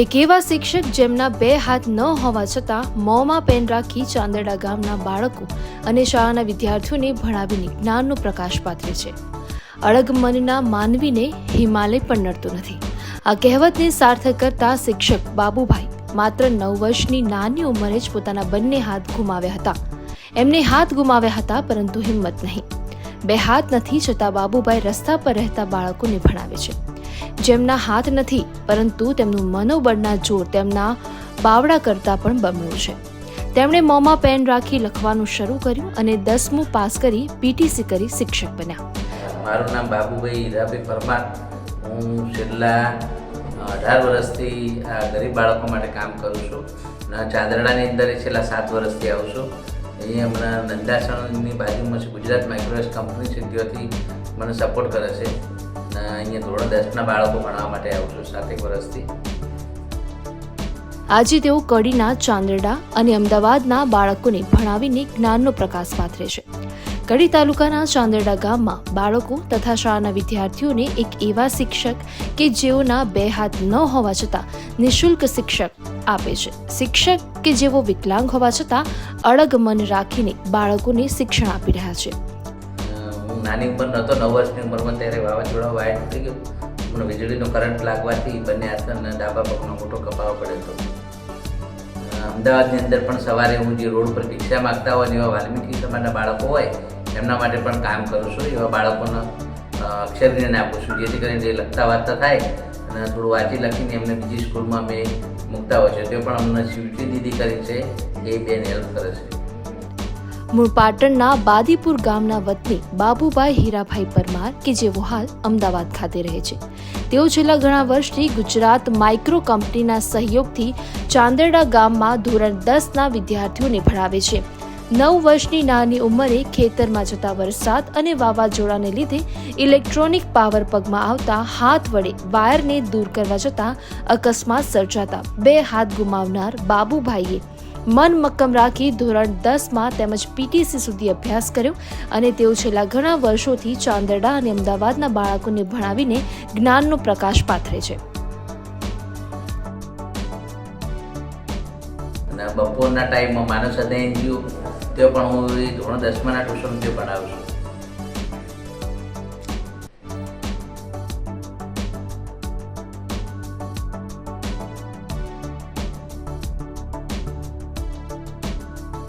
એક એવા શિક્ષક જેમના બે હાથ ન હોવા છતાં મોંમાં પેન રાખી ચાંદરડા ગામના બાળકો અને શાળાના વિદ્યાર્થીઓને ભણાવીને જ્ઞાનનો પ્રકાશ પાથરે છે. અળગ મનના માનવીને હિમાલય પણ નડતો નથી. આ કહેવતને સાર્થક કરતા શિક્ષક બાબુભાઈ માત્ર નવ વર્ષની નાની ઉંમરે જ પોતાના બંને હાથ ગુમાવ્યા હતા. એમને હાથ ગુમાવ્યા હતા પરંતુ હિંમત નહીં. બે હાથ નથી છતાં બાબુભાઈ રસ્તા પર રહેતા બાળકોને ભણાવે છે. જેમના હાથ નથી, પરંતુ તેમનું મનોબળના જોર તેમના બાવડા કરતાં પણ બમણું છે. તેમણે મોંમાં પેન રાખી લખવાનું શરૂ કર્યું અને દસમું પાસ કરી પીટીસી કરી શિક્ષક બન્યા. મારું નામ બાબુભાઈ હીરાભાઈ પરમાર. હું છેલ્લા અઢાર વર્ષથી આ ગરીબ બાળકો માટે કામ કરું છું. અને ચાંદરડાની અંદર છેલ્લા સાત વર્ષથી આવું છું. અહીંયા હમણાં નંદાસણની બાજુમાં છે ગુજરાત માઇક્રોવેસ કંપની છે ત્યાંથી મને સપોર્ટ કરે છે. અહીંયા ધોરણ દસના બાળકો ભણવા માટે આવું છું, સાતેક વર્ષથી. આજે તેઓ કડીના, ચાંદરડા અને અમદાવાદના બાળકોને ભણાવીને જ્ઞાનનો પ્રકાશ પાથરે છે. કડી તાલુકાના ચાંદરડા ગામમાં બાળકો તથા શાળાના વિદ્યાર્થીઓને એક એવા શિક્ષક કે જેઓના બે હાથ ન હોવા છતાં નિઃશુલ્ક શિક્ષક આપે છે. શિક્ષક કે જેઓ વિકલાંગ હોવા છતાં અળગ મન રાખીને બાળકોને શિક્ષણ આપી રહ્યા છે. નાની ઉંમર નહોતો, નવ વર્ષની ઉંમરમાં ત્યારે વાવાઝોડા વાયર થઈ ગયું. મને વીજળીનો કરંટ લાગવાથી બંને હાથના ડાબા પગનો મોટો કપાવો પડ્યો હતો. અમદાવાદની અંદર પણ સવારે હું જે રોડ પર ભિક્ષા માગતા હોય એવા વાલ્મીકી સમાજના બાળકો હોય, એમના માટે પણ કામ કરું છું. એવા બાળકોને અક્ષર જ્ઞાન આપું છું. જેથી કરીને જે લખતા વાંચતા થાય અને થોડું વાંચી લખીને એમને બીજી સ્કૂલમાં મેં મૂકતા હોય છે. તે પણ અમને શિવજી દીદી કરી છે, એ બેન હેલ્પ કરે છે. મૂળ પાટણના બાદીપુર ગામના વતની બાબુભાઈ હીરાભાઈ પરમાર, કે જેઓ હાલ અમદાવાદ ખાતે રહે છે. તેઓ છેલ્લા ઘણા વર્ષથી ગુજરાત માઇક્રો કંપનીના સહયોગથી ચાંદરડા ગામમાં ધોરણ દસના વિદ્યાર્થીઓને ભણાવે છે. નવ વર્ષની નાની ઉંમરે ખેતરમાં જતા વરસાદ અને વાવાઝોડાને લીધે ઇલેક્ટ્રોનિક પાવર પગમાં આવતા હાથ વડે વાયરને દૂર કરવા જતાં અકસ્માત સર્જાતા બે હાથ ગુમાવનાર બાબુભાઈએ મન મક્કમ રાખી ધોરણ દસમાં તેમજ પીટીસી સુધી અભ્યાસ કર્યો અને તેઓ છેલ્લા ઘણા વર્ષોથી ચાંદરડા અને અમદાવાદના બાળકોને ભણાવીને જ્ઞાનનો પ્રકાશ પાથરે છે. બપોરના ટાઈમમાં માનસ સદય એનજીઓ તે પણ હું ધોરણ દસમાના ટ્યુશન તે ભણાવું છું.